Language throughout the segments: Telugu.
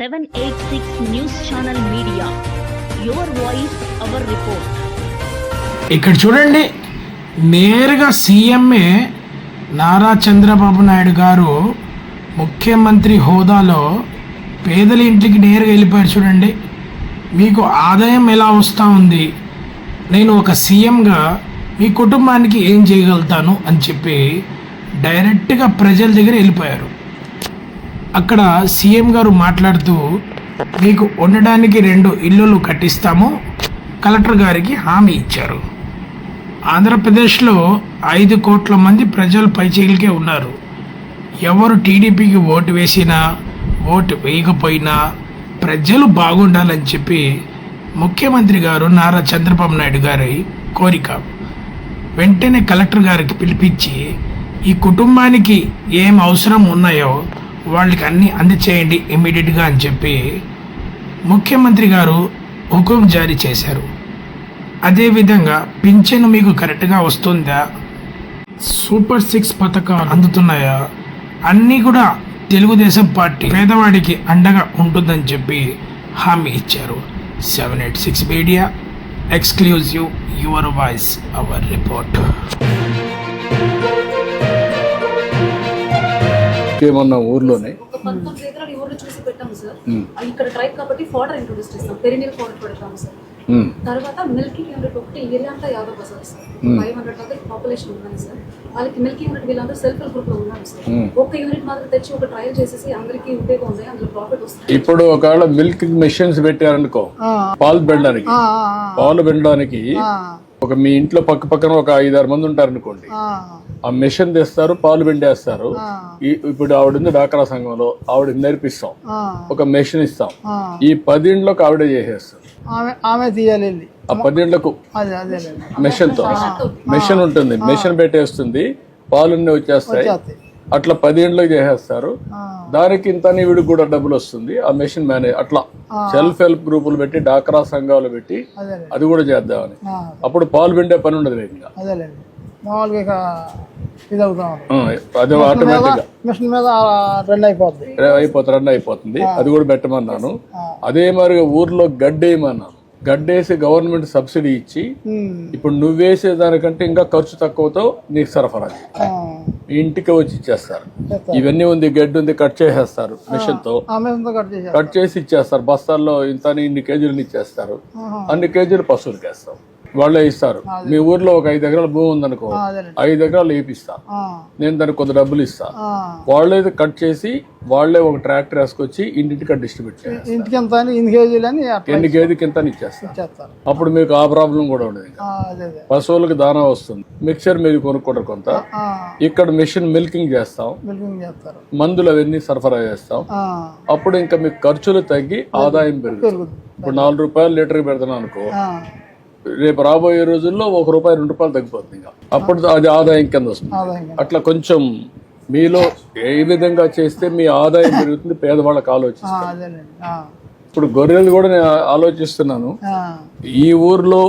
786 ఇక్కడ చూడండి నేరుగా సీఎంఏ నారా చంద్రబాబు నాయుడు గారు ముఖ్యమంత్రి హోదాలో పేదల ఇంటికి నేరుగా వెళ్ళిపోయారు చూడండి. మీకు ఆదాయం ఎలా వస్తూ ఉంది? నేను ఒక సీఎంగా మీ కుటుంబానికి ఏం చేయగలుగుతాను అని చెప్పి డైరెక్ట్గా ప్రజల దగ్గర వెళ్ళిపోయారు. అక్కడ సీఎం గారు మాట్లాడుతూ మీకు ఉండడానికి రెండు ఇల్లులు కట్టిస్తాము. కలెక్టర్ గారికి హామీ ఇచ్చారు. ఆంధ్రప్రదేశ్లో ఐదు కోట్ల మంది ప్రజలు పైచేయులకే ఉన్నారు. ఎవరు టీడీపీకి ఓటు వేసినా ఓటు వేయకపోయినా ప్రజలు బాగుండాలని చెప్పి ముఖ్యమంత్రి గారు నారా చంద్రబాబు నాయుడు గారి కోరిక. వెంటనే కలెక్టర్ గారికి పిలిపించి ఈ కుటుంబానికి ఏం అవసరం ఉన్నాయో వాళ్ళకి అన్నీ అందచేయండి ఇమ్మీడియట్గా అని చెప్పి ముఖ్యమంత్రి గారు హుకుం జారీ చేశారు. అదేవిధంగా పింఛను మీకు కరెక్ట్గా వస్తుందా? సూపర్ సిక్స్ పథకాలు అందుతున్నాయా? అన్నీ కూడా తెలుగుదేశం పార్టీ పేదవాడికి అండగా ఉంటుందని చెప్పి హామీ ఇచ్చారు. Seven eight six media exclusive your voice our report. Sir. అది ఇక్కడ ట్రైబ్ కాబట్టి ఫోడర్ ఇంట్రొడ్యూస్ చేస్తాం. పెరినీర్ ఫోడర్ పెడతాము సార్. తర్వాత మిల్కింగ్ యూనిట్ ఒకటి ఏరియా అంతా Yadav Bazar sir. Five hundred population ఉన్నాను సార్. వాళ్ళకి మిల్కింగ్ యూనిట్ వీళ్ళందరూ సెల్ఫ్ హెల్ప్ గ్రూప్లో ఉన్నాను సార్. ఒక యూనిట్ మాత్రం తెచ్చి ఒక ట్రయల్ చేసేసి అందరికీ ఉపయోగం ఉంది అందులో ప్రాఫిట్ వస్తుంది. ఇప్పుడు ఒకవేళ మిల్క్ మెషిన్స్ పెట్టారనుకో పాలు పెనడానికి పాలు పెనడానికి ఒక మీ ఇంట్లో పక్క పక్కన ఒక ఐదారు మంది ఉంటారనుకోండి ఆ మెషిన్ తెస్తారు పాలు పిండేస్తారు. ఈ- ఇప్పుడు ఆవిడ ఉంది డాక్రా సంఘంలో ఆవిడ నేర్పిస్తాం. ఒక మెషిన్ ఇస్తాం. ఈ పదింట్లోకి ఆవిడ చేసేస్తారు. ఆమె తీయాలి ఆ అదే మెషిన్తో మెషిన్ ఉంటుంది మెషిన్ పెట్టేస్తుంది పాలున్నీ వచ్చేస్తాయి. అట్లా పది ఇంట్లోకి చేసేస్తారు దానికి ఇంత వీడికి కూడా డబ్బులు వస్తుంది ఆ మెషిన్ మేనేజ్ అట్లా. సెల్ఫ్ హెల్ప్ గ్రూపులు పెట్టి డాక్రా సంఘాలు పెట్టి అదే కూడా చేద్దామని. అప్పుడు పాలు పిండే పని ఉండదు ఇక ఇది అది ఆటోమేటిక్గా. మిషన్ మీద రన్ అయిపోద్ది. అయిపోతుంది రన్ అయిపోతుంది. అది కూడా పెట్టమన్నాను. అదే మరి ఊర్లో గడ్డేయమన్నాను. గడ్డేసి గవర్నమెంట్ సబ్సిడీ ఇచ్చి. ఇప్పుడు నువ్వేసే దానికంటే ఇంకా ఖర్చు తక్కువతో నీకు సరఫరా ఇంటికి వచ్చి ఇచ్చేస్తారు. ఇవన్నీ ఉంది గడ్డి ఉంది కట్ చేసేస్తారు మిషన్తో కట్ చేసి ఇచ్చేస్తారు. బస్తాల్లో ఇంత ఇన్ని కేజీలు ఇచ్చేస్తారు. అన్ని కేజీలు పశువులకి వేస్తాం వాళ్ళే ఇస్తారు. మీ ఊర్లో ఒక ఐదు ఎకరాల భూమి ఉందనుకో. ఐదు ఎకరాలు వేపిస్తా నేను దానికి కొంత డబ్బులు ఇస్తా. వాళ్ళే కట్ చేసి వాళ్ళే ఒక ట్రాక్టర్ వేసుకొచ్చి ఇంటింటికి డిస్ట్రిబ్యూట్ చేస్తారు ఇంటికి ఎంత ఇన్ని కేజీలు అని అట్లా ఎన్ని కేజీ కింద ఇచ్చేస్తారు. అప్పుడు మీకు ఆ ప్రాబ్లం కూడా ఉండదు పశువులకు దానా వస్తుంది. మిక్చర్ మీరు కొనుక్కుంటారు కొంత. ఇక్కడ మిషన్ మిల్కింగ్ చేస్తాం. మందులు అవన్నీ సరఫరా చేస్తాం. అప్పుడు ఇంకా మీకు ఖర్చులు తగ్గి ఆదాయం పెరుగుతుంది. ఇప్పుడు నాలుగు రూపాయలు లీటర్కి పెడతాను అనుకో రేపు రాబోయే రోజుల్లో ఒక రూపాయి రెండు రూపాయలు తగ్గిపోతుంది ఇంకా. అప్పుడు అది ఆదాయం కింద వస్తుంది. అట్లా కొంచెం మీలో ఏ విధంగా చేస్తే మీ ఆదాయం పెరుగుతుంది పేదవాళ్ళకి ఆలోచిస్తారు ఇప్పుడు గొర్రెలు కూడా నేను ఆలోచిస్తున్నాను. ఈ ఊర్లో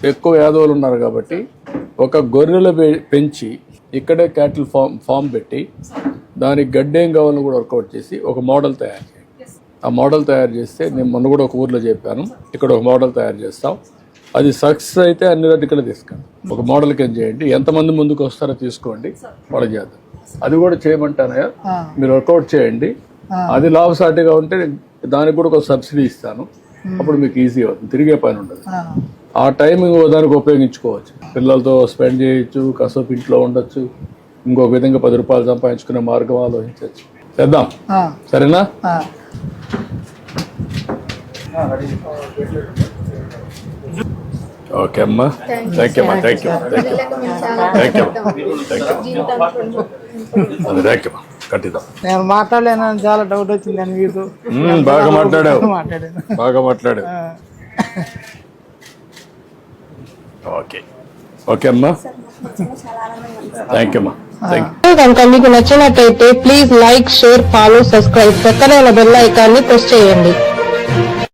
ఎక్కువ యాదవులు ఉన్నారు కాబట్టి ఒక గొర్రెలు పెంచి ఇక్కడే క్యాటిల్ ఫామ్ ఫామ్ పెట్టి దానికి గడ్డేం కావాలని కూడా వర్కౌట్ చేసి ఒక మోడల్ తయారు చేయండి. ఆ మోడల్ తయారు చేస్తే నేను మొన్న కూడా ఒక ఊర్లో చెప్పాను. ఇక్కడ ఒక మోడల్ తయారు చేస్తాం. అది సక్సెస్ అయితే అన్ని ఇక్కడ తీసుకెళ్ళి ఒక మోడల్ కింద చేయండి? ఎంతమంది ముందుకు వస్తారో తీసుకోండి. వాళ్ళు చేద్దాం అది కూడా చేయమంటానయ్యా. మీరు వర్కౌట్ చేయండి. అది లాభసాటిగా ఉంటే దానికి కూడా ఒక సబ్సిడీ ఇస్తాను. అప్పుడు మీకు ఈజీ అవుతుంది. తిరిగే పని ఉండదు. ఆ, టైమింగ్ దానికి ఉపయోగించుకోవచ్చు. పిల్లలతో స్పెండ్ చేయొచ్చు కాసేపు ఇంట్లో ఉండొచ్చు ఇంకొక విధంగా పది రూపాయలు సంపాదించుకునే మార్గం ఆలోచించవచ్చు. చేద్దాం. సరేనా. ఓకే అమ్మా థ్యాంక్ యూ అమ్మా thank you thank you thank you thank you అది థ్యాంక్ యూ కట్టిద్దాం నేను మాట్లాడలేనని చాలా డౌట్ వచ్చింది అని మీకు బాగా మాట్లాడావు మాట్లాడాను బాగా మాట్లాడావు. ఓకే ఓకే అమ్మా థ్యాంక్ యూ అమ్మా కనుక మీకు నచ్చినట్టయితే please like share follow subscribe పక్కనే బెల్ ఐకాన్ని ప్రెస్ చేయండి